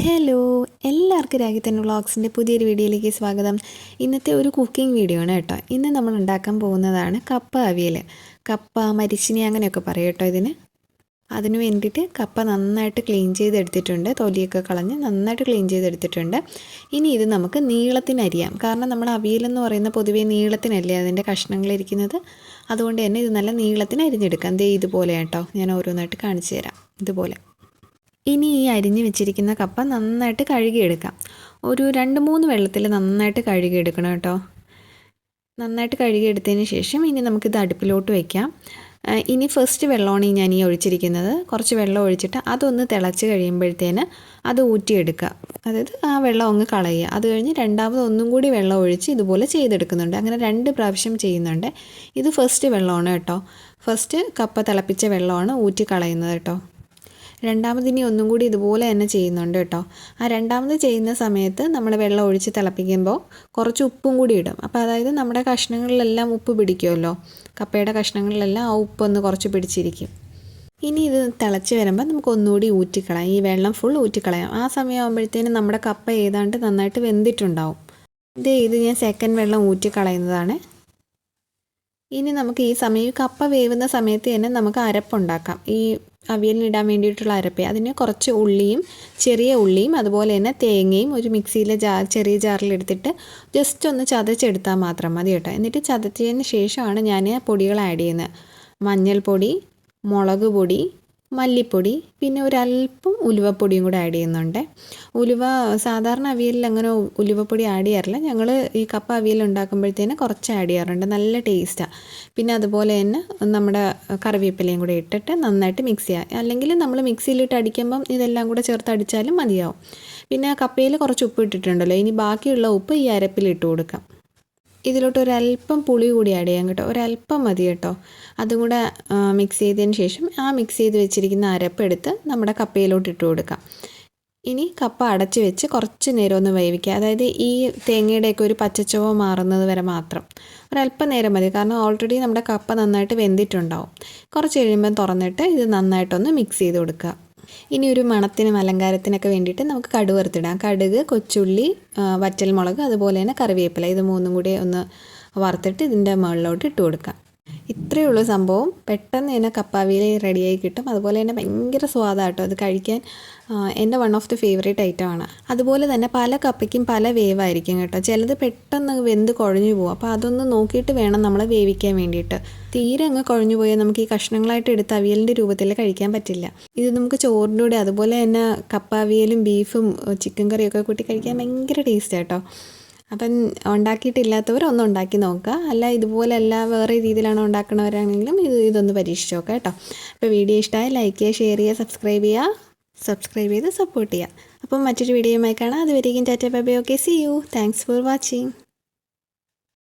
Hello എല്ലാവർക്കും രാഗിത്തൻ വ്ളോഗ്സിന്റെ പുതിയൊരു വീഡിയോയിലേക്ക് സ്വാഗതം. ഇന്നത്തെ ഒരു കുക്കിംഗ് വീഡിയോ ആണ് കേട്ടോ. ഇന്ന് നമ്മൾ ഉണ്ടാക്കാൻ പോകുന്നതാണ് കപ്പ അവിയൽ. കപ്പ മരിച്ചിനി അങ്ങനെയൊക്കെ പറയും കേട്ടോ ഇതിന്. അതിനു വേണ്ടിയിട്ട് കപ്പ നന്നായിട്ട് ക്ലീൻ ചെയ്തെടുത്തിട്ടുണ്ട്. തൊലിയൊക്കെ കളഞ്ഞ് നന്നായിട്ട് ക്ലീൻ ചെയ്തെടുത്തിട്ടുണ്ട്. ഇനി ഇത് നമുക്ക് നീളത്തിനരിയാം കാരണം നമ്മൾ അവിയലെന്ന് പറയുന്ന പൊതുവേ നീളത്തിനല്ലേ അതിന്റെ കഷ്ണങ്ങളിരിക്കുന്നത് അതുകൊണ്ട് തന്നെ ഇത് നല്ല നീളത്തിന് അരിഞ്ഞെടുക്കാം. ദേ ഇതുപോലെ കേട്ടോ. ഞാൻ ഓരോന്നായിട്ട് കാണിച്ചു തരാം. ഇതുപോലെ. ഇനി ഈ അരിഞ്ഞ് വെച്ചിരിക്കുന്ന കപ്പ നന്നായിട്ട് കഴുകിയെടുക്കാം. ഒരു രണ്ട് മൂന്ന് വെള്ളത്തിൽ നന്നായിട്ട് കഴുകിയെടുക്കണം കേട്ടോ. നന്നായിട്ട് കഴുകിയെടുത്തതിന് ശേഷം ഇനി നമുക്കിത് അടുപ്പിലോട്ട് വയ്ക്കാം ഇനി ഫസ്റ്റ് വെള്ളമാണ് ഞാൻ ഈ ഒഴിച്ചിരിക്കുന്നത്. കുറച്ച് വെള്ളം ഒഴിച്ചിട്ട് അതൊന്ന് തിളച്ച് കഴിയുമ്പോഴത്തേന് അത് ഊറ്റിയെടുക്കുക. അതായത് ആ വെള്ളം അങ്ങ് കളയുക. അത് കഴിഞ്ഞ് രണ്ടാമത് ഒന്നും കൂടി വെള്ളം ഒഴിച്ച് ഇതുപോലെ ചെയ്തെടുക്കുന്നുണ്ട്. അങ്ങനെ രണ്ട് പ്രാവശ്യം ചെയ്യുന്നുണ്ട്. ഇത് ഫസ്റ്റ് വെള്ളമാണ് കേട്ടോ. ഫസ്റ്റ് കപ്പ തിളപ്പിച്ച വെള്ളമാണ് ഊറ്റി കളയുന്നത് കേട്ടോ. രണ്ടാമത് ഇനി ഒന്നും കൂടി ഇതുപോലെ തന്നെ ചെയ്യുന്നുണ്ട് കേട്ടോ. ആ രണ്ടാമത് ചെയ്യുന്ന സമയത്ത് നമ്മൾ വെള്ളം ഒഴിച്ച് തിളപ്പിക്കുമ്പോൾ കുറച്ച് ഉപ്പും കൂടി ഇടും. അപ്പോൾ അതായത് നമ്മുടെ കഷ്ണങ്ങളിലെല്ലാം ഉപ്പ് പിടിക്കുമല്ലോ? കപ്പയുടെ കഷ്ണങ്ങളിലെല്ലാം ആ ഉപ്പൊന്ന് കുറച്ച് പിടിച്ചിരിക്കും. ഇനി ഇത് തിളച്ച് വരുമ്പോൾ നമുക്ക് ഒന്നുകൂടി ഊറ്റിക്കളയാം. ഈ വെള്ളം ഫുൾ ഊറ്റിക്കളയാം. ആ സമയമാകുമ്പോഴത്തേനും നമ്മുടെ കപ്പ ഏതാണ്ട് നന്നായിട്ട് വെന്തിട്ടുണ്ടാവും. ഇത് ഇത് ഞാൻ സെക്കൻഡ് വെള്ളം ഊറ്റിക്കളയുന്നതാണ്. ഇനി നമുക്ക് ഈ സമയം കപ്പ വേവുന്ന സമയത്ത് തന്നെ നമുക്ക് അരപ്പുണ്ടാക്കാം ഈ അവിയലിനിടാൻ വേണ്ടിയിട്ടുള്ള അരപ്പ്. അതിന് കുറച്ച് ഉള്ളിയും ചെറിയ ഉള്ളിയും അതുപോലെ തന്നെ തേങ്ങയും ഒരു മിക്സിയിലെ ജാർ ചെറിയ ജാറിലെടുത്തിട്ട് ജസ്റ്റ് ഒന്ന് ചതച്ചെടുത്താൽ മാത്രം മതി കേട്ടോ. എന്നിട്ട് ചതച്ചതിന് ശേഷമാണ് ഞാൻ പൊടികൾ ആഡ് ചെയ്യുന്നത്. മഞ്ഞൾപ്പൊടി മുളക് പൊടി മല്ലിപ്പൊടി പിന്നെ ഒരല്പം ഉലുവപ്പൊടിയും കൂടെ ആഡ് ചെയ്യുന്നുണ്ട്. ഉലുവ സാധാരണ അവിയലിൽ അങ്ങനെ ഉലുവപ്പൊടി ആഡ് ചെയ്യാറില്ല. ഞങ്ങൾ ഈ കപ്പ അവിയൽ ഉണ്ടാക്കുമ്പോഴത്തേന് കുറച്ച് ആഡ് ചെയ്യാറുണ്ട്. നല്ല ടേസ്റ്റാണ് പിന്നെ അതുപോലെ തന്നെ നമ്മുടെ കറിവേപ്പിലയും കൂടെ ഇട്ടിട്ട് നന്നായിട്ട് മിക്സ് ചെയ്യുക അല്ലെങ്കിൽ നമ്മൾ മിക്സിയിലിട്ട് അടിക്കുമ്പം ഇതെല്ലാം കൂടെ ചേർത്ത് അടിച്ചാലും മതിയാവും. പിന്നെ കപ്പയിൽ കുറച്ച് ഉപ്പ് ഇട്ടിട്ടുണ്ടല്ലോ. ഇനി ബാക്കിയുള്ള ഉപ്പ് ഈ അരപ്പിൽ ഇട്ട് കൊടുക്കാം. ഇതിലോട്ട് ഒരല്പം പുളി കൂടി ആഡ് ചെയ്യാം കേട്ടോ. ഒരല്പം മതി കേട്ടോ. അതും കൂടെ മിക്സ് ചെയ്തതിന് ശേഷം ആ മിക്സ് ചെയ്ത് വെച്ചിരിക്കുന്ന അരപ്പ് എടുത്ത് നമ്മുടെ കപ്പയിലോട്ട് ഇട്ട് കൊടുക്കാം. ഇനി കപ്പ അടച്ച് വെച്ച് കുറച്ച് നേരം ഒന്ന് വേവിക്കുക. അതായത് ഈ തേങ്ങയുടെയൊക്കെ ഒരു പച്ചച്ചുവ മാറുന്നത് വരെ മാത്രം. ഒരല്പം നേരം മതി. കാരണം ഓൾറെഡി നമ്മുടെ കപ്പ നന്നായിട്ട് വെന്തിട്ടുണ്ടാവും. കുറച്ച് കഴിയുമ്പോൾ തുറന്നിട്ട് ഇത് നന്നായിട്ടൊന്ന് മിക്സ് ചെയ്ത് കൊടുക്കുക. ഇനി ഒരു മണത്തിനും അലങ്കാരത്തിനൊക്കെ വേണ്ടിയിട്ട് നമുക്ക് കടുക് വറുത്തിടാം. കടുക് കൊച്ചുള്ളി വറ്റൽമുളക് അതുപോലെ തന്നെ കറിവേപ്പില ഇത് മൂന്നും കൂടി ഒന്ന് വറുത്തിട്ട് ഇതിന്റെ മുകളിലോട്ട് ഇട്ട് കൊടുക്കാം. ഇത്രയേ ഉള്ളൂ സംഭവം. പെട്ടെന്ന് തന്നെ കപ്പാവിയിൽ റെഡിയായി കിട്ടും. അതുപോലെ തന്നെ ഭയങ്കര സ്വാദാട്ടോ അത് കഴിക്കാൻ എന്റെ വൺ ഓഫ് ദി ഫേവറേറ്റ് ആണ്. അതുപോലെ തന്നെ പല കപ്പയ്ക്കും പല വേവായിരിക്കും കേട്ടോ. ചിലത് പെട്ടെന്ന് വെന്ത് കുഴഞ്ഞു പോകും. അപ്പോൾ അതൊന്ന് നോക്കിയിട്ട് വേണം നമ്മൾ വേവിക്കാൻ വേണ്ടിയിട്ട്. തീരെ അങ്ങ് കുഴഞ്ഞു പോയാൽ നമുക്ക് ഈ കഷ്ണങ്ങളായിട്ട് എടുത്ത് അവിയലിന്റെ രൂപത്തിൽ കഴിക്കാൻ പറ്റില്ല. ഇത് നമുക്ക് ചോറിന്റെ കൂടെ അതുപോലെ തന്നെ കപ്പ അവിയലും ബീഫും ചിക്കൻ കറിയൊക്കെ കൂട്ടി കഴിക്കാൻ ഭയങ്കര ടേസ്റ്റ് കേട്ടോ. അപ്പം ഉണ്ടാക്കിയിട്ടില്ലാത്തവർ ഒന്ന് ഉണ്ടാക്കി നോക്കുക. അല്ല ഇതുപോലെ അല്ല വേറെ രീതിയിലാണ് ഉണ്ടാക്കണവരാണെങ്കിലും ഇത് ഇതൊന്ന് പരീക്ഷിച്ച് നോക്കുക കേട്ടോ. അപ്പോൾ വീഡിയോ ഇഷ്ടമായ ലൈക്ക് ചെയ്യുക ഷെയർ ചെയ്യുക സബ്സ്ക്രൈബ് ചെയ്യുക സബ്സ്ക്രൈബ് ചെയ്ത് സപ്പോർട്ട് ചെയ്യുക. അപ്പം മറ്റൊരു വീഡിയോയുമായി കാണാം. അതുവരെയും tata bye okay see you thanks for watching